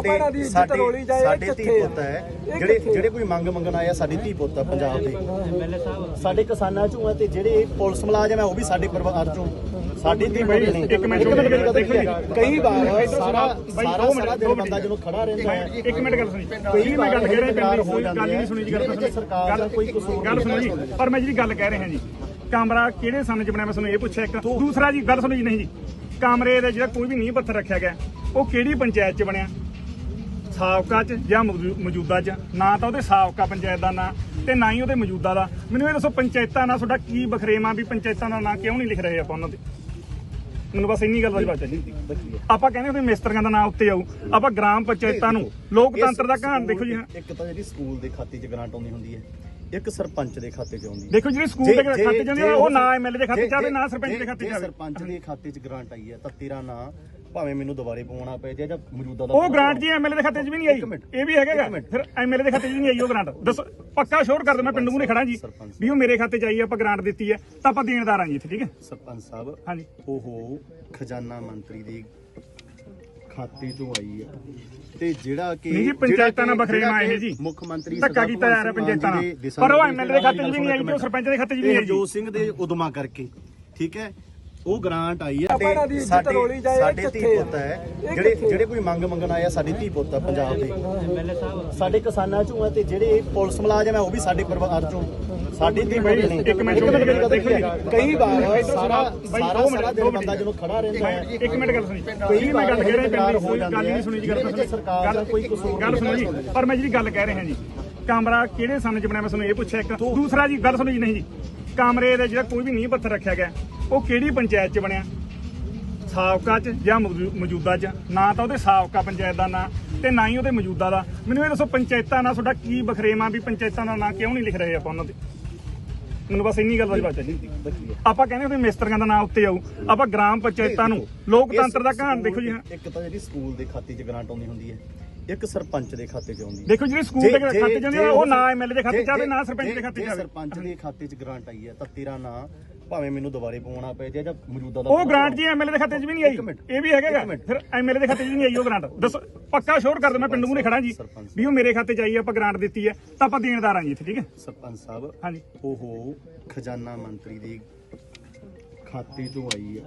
ਸਾਡੇ ਭੈਣਾਂ ਦੀ ਇੱਜ਼ਤ ਸਾਡੇ ਰੋਲੀ ਜਾਏ, ਇਹ ਸਾਡੇ ਧੀ? ਪੁੱਤ ਹੈ। ਜਿਹੜੇ? ਜਿਹੜੇ ਕੋਈ ਮੰਗ ਮੰਗਣ ਆਏ ਆ ਸਾਡੇ ਧੀ ਪੁੱਤ ਆ ਪੰਜਾਬ ਦੇ। ਸਾਡੇ ਕਿਸਾਨਾਂ ਚੋਂ ਆ ਤੇ ਜਿਹੜੇ ਪੁਲਿਸ ਮੁਲਾਜ਼ਮ ਆ ਉਹ ਵੀ ਸਾਡੇ ਪਰਿਵਾਰ ਚੋਂ। ਸਾਡੇ ਧੀ ਪੁੱਤ ਨੇ ਇੱਕ ਮਿੰਟ। ਕਈ ਵਾਰ ਸਾਰਾ ਸਾਰਾ ਦਿਨ ਮਿੰਟ। ਬੰਦਾ ਜਦੋਂ ਖੜਾ ਰਹਿੰਦਾ ਹੈ। ਇੱਕ ਮਿੰਟ ਗੱਲ ਸੁਣੀ ਕਈ ਮੈਂ ਗੱਲ ਕਹਿ ਰਿਹਾ ਵਾਰ ਪਿੰਡ ਦੀ ਗੱਲ ਹੀ ਨਹੀਂ ਸੁਣੀ ਜੀ ਗੱਲ ਸਰਕਾਰ ਦਾ ਕੋਈ ਕਸੂਰ ਗੱਲ ਸੁਣੋ ਜੀ। ਪਰ ਮੈਂ ਜਿਹੜੀ ਗੱਲ ਕਹਿ ਰਿਹਾ ਜੀ ਕਮਰਾ ਕਿਹੜੇ ਸਨ ਚ ਬਣਿਆ ਮੈਂ ਤੁਹਾਨੂੰ ਇਹ ਪੁੱਛਿਆ ਇੱਕ। ਦੂਸਰਾ ਜੀ ਗੱਲ ਸੁਣੋ ਜੀ ਨਹੀਂ ਜੀ। ਕਮਰੇ ਦੇ ਜਿਹੜਾ ਕੋਈ ਵੀ ਨੀਂਹ ਪੱਥਰ ਰੱਖਿਆ ਗਿਆ ਉਹ ਕਿਹੜੀ ਪੰਚਾਇਤ ਚ ਬਣਿਆ? ਸਾਬਕਾ ਚ ਜਾਂ ਮੌਜੂ- ਮੌਜੂਦਾ ਚ? ਨਾ ਤਾਂ ਉਹਦੇ ਸਾਬਕਾ ਪੰਚਾਇਤ ਦਾ ਨਾਂ ਤੇ ਨਾ ਹੀ ਉਹਦੇ ਮੌਜੂਦਾ ਦਾ। ਮੈਨੂੰ ਇਹ ਦੱਸੋ ਪੰਚਾਇਤਾਂ ਨਾਲ ਤੁਹਾਡਾ ਕੀ ਬਖਰੇਵਾ ਵੀ ਪੰਚਾਇਤਾਂ ਦਾ ਨਾਂ ਕਿਉਂ ਨਹੀਂ ਲਿਖ ਰਹੇ ਆਪਾਂ ਉਹਨਾਂ ਦੇ? ਮੈਨੂੰ ਬਸ ਇੰਨੀ ਗੱਲ ਦਾ ਚਾਹੀਦੀ। ਆਪਾਂ ਕਹਿੰਦੇ ਉਹਦੇ ਮਿਸਤਰੀਆਂ ਦਾ ਨਾਂ ਉੱਤੇ ਆਊ ਆਪਾਂ ਗ੍ਰਾਮ ਪੰਚਾਇਤਾਂ ਨੂੰ ਲੋਕਤੰਤਰ ਦਾ ਕਹਾਣ ਦੇਖੋ ਜੀ ਹਾਂ। ਇੱਕ ਤਾਂ ਜਿਹੜੀ ਸਕੂਲ ਦੇ ਖਾਤੇ 'ਚ ਗ੍ਰਾਂਟ ਆਉਂਦੀ ਹੁੰਦੀ ਹੈ ਇੱਕ ਸਰਪੰਚ ਦੇ ਖਾਤੇ 'ਚ ਆਉਂਦੀ ਹੈ। ਦੇਖੋ ਜਿਹੜੇ ਸਕੂਲ ਦੇ ਖਾਤੇ ਚ ਆਉਂਦੇ ਆ, ਉਹ ਨਾ ਐਮਐਲਏ ਦੇ ਖਾਤੇ ਚ ਆਵੇ ਨਾ ਸਰਪੰਚ ਦੇ ਖਾਤੇ ਚ ਆਵੇ। ਸਰਪੰਚ ਦੇ ਖਾਤੇ 'ਚ ਗ੍ਰਾਂਟ ਆਈ ਹੈ ਤਾਂ ਤੇਰਾ ਨਾਂ ਭਾਵੇਂ ਮੈਨੂੰ ਦੁਬਾਰੇ ਪਵਾਉਣਾ ਪਏ ਜਾਂ ਮੌਜੂਦਾ ਦਾ ਉਹ ਗ੍ਰਾਂਟ ਜੀ ਐਮਐਲਏ ਦੇ ਖਾਤੇ 'ਚ ਵੀ ਨਹੀਂ ਆਈ। ਇਹ ਵੀ ਹੈਗਾ ਗਾ। ਇੱਕ ਮਿੰਟ। ਫਿਰ ਐਮਐਲਏ ਦੇ ਖਾਤੇ 'ਚ ਵੀ ਨਹੀਂ ਆਈ ਉਹ ਗ੍ਰਾਂਟ ਦੱਸੋ ਪੱਕਾ ਸ਼ੋਰ ਕਰ ਦੇ ਮੈਂ ਪਿੰਡ ਮੂਹਰੇ ਖੜਾ ਜੀ। ਵੀ ਉਹ ਮੇਰੇ ਖਾਤੇ 'ਚ ਆਈ ਆਪਾਂ ਗ੍ਰਾਂਟ ਦਿੱਤੀ ਹੈ ਤਾਂ ਆਪਾਂ ਦੇਣਦਾਰ ਆਂ ਜੀ ਇੱਥੇ ਠੀਕ ਹੈ ਸਰਪੰਚ ਸਾਹਿਬ ਹਾਂਜੀ ਉਹ ਖਜ਼ਾਨਾ ਮੰਤਰੀ ਦੇ ਖਾਤੇ 'ਚੋਂ ਆਈ ਹੈ ਤੇ ਜਿਹੜਾ ਕਿ ਨਹੀਂ ਜੀ, ਪੰਚਾਇਤਾਂ ਨਾਲ ਕਿ- ਬਖਰੇਵਾਂ ਇਹ ਜੀ। ਮੁੱਖ ਮੰਤਰੀ ਧੱਕਾ ਕੀਤਾ ਜਾ ਰਿਹਾ ਪੰਚਾਇਤਾਂ ਨਾਲ। ਪਰ ਉਹ MLA ਦੇ ਖਾਤੇ 'ਚ ਵੀ ਨਹੀਂ ਆਈ, ਤੇ ਸਰਪੰਚ ਦੇ ਖਾਤੇ 'ਚ ਵੀ ਨਹੀਂ ਆਈ ਜੀ। ਸਿੰਘ ਦੇ ਉਦਮਾ ਕਰਕੇ ਠੀਕ ਹੈ ਉਹ ਗ੍ਰਾਂਟ ਆਈ ਹੈ ਭੈਣਾਂ ਦੀ ਇੱਜ਼ਤ ਸਾਡੇ ਰੋਲੀ ਜਾਏ, ਇਹ ਸਾਡੇ ਧੀ ਕਿੱਥੇ ਆ? ਪੁੱਤ ਹੈ। ਇਹ ਜਿਹੜੇ ਕਿੱਥੇ ਆ? ਜਿਹੜੇ ਕੋਈ ਮੰਗ ਮੰਗਣ ਆਏ ਆ ਸਾਡੇ ਧੀ ਪੁੱਤ ਆ ਪੰਜਾਬ ਦੇ। ਸਾਡੇ ਕਿਸਾਨਾਂ ਚੋਂ ਆ ਤੇ ਜਿਹੜੇ ਪੁਲਿਸ ਮੁਲਾਜ਼ਮ ਆ ਉਹ ਵੀ ਸਾਡੇ ਪਰਿਵਾਰ ਚੋਂ। ਸਾਡੇ ਧੀ ਪੁੱਤ ਨੇ ਇੱਕ ਮਿੰਟ, ਗੱਲ ਦੇਖੋ ਜੀ। ਕਈ ਵਾਰ ਸਾਰਾ ਬਾਈ, ਸਾਰਾ ਦੋ ਮਿੰਟ, ਸਾਰਾ ਦੋ ਦਿਨ ਮਿੰਟ। ਬੰਦਾ ਜਦੋਂ ਖੜਾ ਰਹਿੰਦਾ ਹੈ ਇੱਕ ਮਿੰਟ ਗੱਲ ਸੁਣੀ। ਕਈ ਮੈਂ ਗੱਲ ਕਹਿ ਰਿਹਾ ਪਿੰਡ ਹੋ ਦੀ ਗੱਲ ਹੀ ਨਹੀਂ ਸੁਣੀ ਜੀ ਗੱਲ ਸਰਕਾਰ ਦਾ ਕੋਈ ਕਸੂਰ ਗੱਲ ਸੁਣੋ ਜੀ ਪਰ ਮੈਂ ਜਿਹੜੀ ਗੱਲ ਕਹਿ ਰਿਹਾ ਜੀ ਕਮਰਾ ਕਿਹੜੇ ਸਨ ਚ ਬਣਿਆ ਮੈਂ ਤੁਹਾਨੂੰ ਇਹ ਪੁੱਛਿਆ ਇੱਕ। ਦੂਸਰਾ ਜੀ ਗੱਲ ਸੁਣੋ ਜੀ ਨਹੀਂ ਜੀ। ਕਮਰੇ ਦੇ ਜਿਹੜਾ ਕੋਈ ਵੀ ਨੀਂਹ ਪੱਥਰ ਰੱਖਿਆ ਗਿਆ ਉਹ ਕਿਹੜੀ ਪੰਚਾਇਤ ਚ ਬਣਿਆ? ਸਾਬਕਾ ਚ ਜਾਂ ਮੌਜੂ- ਮੌਜੂਦਾ ਚ? ਨਾ ਤਾਂ ਉਹਦੇ ਸਾਬਕਾ ਪੰਚਾਇਤ ਦਾ ਨਾਂ ਤੇ ਨਾ ਹੀ ਉਹਦੇ ਮੌਜੂਦਾ ਦਾ। ਮੈਨੂੰ ਇਹ ਦੱਸੋ ਪੰਚਾਇਤਾਂ ਨਾਲ ਤੁਹਾਡਾ ਕੀ ਬਖਰੇਵਾ ਵੀ ਪੰਚਾਇਤਾਂ ਦਾ ਨਾਂ ਕਿਉਂ ਨਹੀਂ ਲਿਖ ਰਹੇ ਆਪਾਂ ਉਹਨਾਂ ਦੇ? ਮੈਨੂੰ ਬਸ ਇੰਨੀ ਗੱਲ ਦਾ ਜਵਾਬ ਚਾਹੀਦੀ। ਆਪਾਂ ਕਹਿੰਦੇ ਉਹਦੇ ਮਿਸਤਰੀਆਂ ਦਾ ਨਾਂ ਉੱਤੇ ਆਊ। ਆਪਾਂ ਗ੍ਰਾਮ ਪੰਚਾਇਤਾਂ ਨੂੰ ਲੋਕਤੰਤਰ ਦਾ ਕਹਾਣ ਦੇਖੋ ਜੀ ਹਾਂ। ਇੱਕ ਤਾਂ ਜਿਹੜੀ ਸਕੂਲ ਦੇ ਖਾਤੇ 'ਚ ਗ੍ਰਾਂਟ ਆਉਂਦੀ ਹੁੰਦੀ ਹੈ ਇੱਕ ਸਰਪੰਚ ਦੇ ਖਾਤੇ 'ਚ ਆਉਂਦੀ ਹੈ। ਦੇਖੋ ਜਿਹੜੇ ਸਕੂਲ ਦੇ ਖਾਤੇ ਚ ਆਉਂਦੇ ਉਹ ਨਾ ਐਮਐਲਏ ਦੇ ਖਾਤੇ ਚ ਆਵੇ ਨਾ ਸਰਪੰਚ ਦੇ ਖਾਤੇ ਚ ਆਵੇ। ਸਰਪੰਚ ਦੇ ਖਾਤੇ 'ਚ ਗ੍ਰਾਂਟ ਆਈ ਹੈ ਤਾਂ ਤੇਰਾ ਨਾਂ ਭਾਵੇਂ ਮੈਨੂੰ ਦੁਬਾਰੇ ਪਵਾਉਣਾ ਪਏ ਜਾਂ ਮੌਜੂਦਾ ਦਾ ਉਹ ਗ੍ਰਾਂਟ ਜੀ ਐਮਐਲਏ ਦੇ ਖਾਤੇ 'ਚ ਵੀ ਨਹੀਂ ਆਈ। ਇਹ ਵੀ ਹੈਗਾ। ਫਿਰ ਐਮਐਲਏ ਦੇ ਖਾਤੇ 'ਚ ਵੀ ਨਹੀਂ ਆਈ ਉਹ ਗ੍ਰਾਂਟ ਦੱਸੋ ਪੱਕਾ ਸ਼ੋਰ ਕਰ ਦੇ ਮੈਂ ਪਿੰਡ ਮੂਹਰੇ ਖੜਾ ਜੀ। ਵੀ ਉਹ ਮੇਰੇ ਖਾਤੇ 'ਚ ਆਈ ਆ, ਆਪਾਂ ਗ੍ਰਾਂਟ ਦਿੱਤੀ ਹੈ ਤਾਂ ਆਪਾਂ ਦੇਣਦਾਰ ਆਂ ਜੀ ਇੱਥੇ ਠੀਕ ਹੈ ਸਰਪੰਚ ਸਾਹਿਬ ਹਾਂਜੀ ਉਹ ਖਜ਼ਾਨਾ ਮੰਤਰੀ ਦੇ ਖਾਤੇ 'ਚੋਂ ਆਈ ਹੈ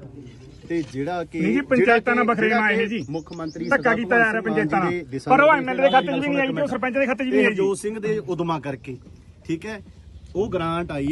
ਤੇ ਜਿਹੜਾ ਕਿ ਨਹੀਂ ਜੀ, ਪੰਚਾਇਤਾਂ ਨਾਲ ਬਖਰੇਵਾਂ ਇਹ ਜੀ। ਮੁੱਖ ਮੰਤਰੀ ਧੱਕਾ ਕੀਤਾ ਜਾ ਰਿਹਾ ਪੰਚਾਇਤਾਂ ਨਾਲ। ਪਰ ਉਹ MLA ਦੇ ਖਾਤੇ 'ਚ ਵੀ ਨਹੀਂ ਆਈ, ਤੇ ਉਹ ਸਰਪੰਚ ਦੇ ਖਾਤੇ 'ਚ ਵੀ ਨਹੀਂ ਆਈ ਜੀ। ਹਰਜੋਤ ਸਿੰਘ ਦੇ ਉਦਮਾ ਕਰਕੇ ਠੀਕ ਹੈ ਉਹ ਗ੍ਰਾਂਟ ਆਈ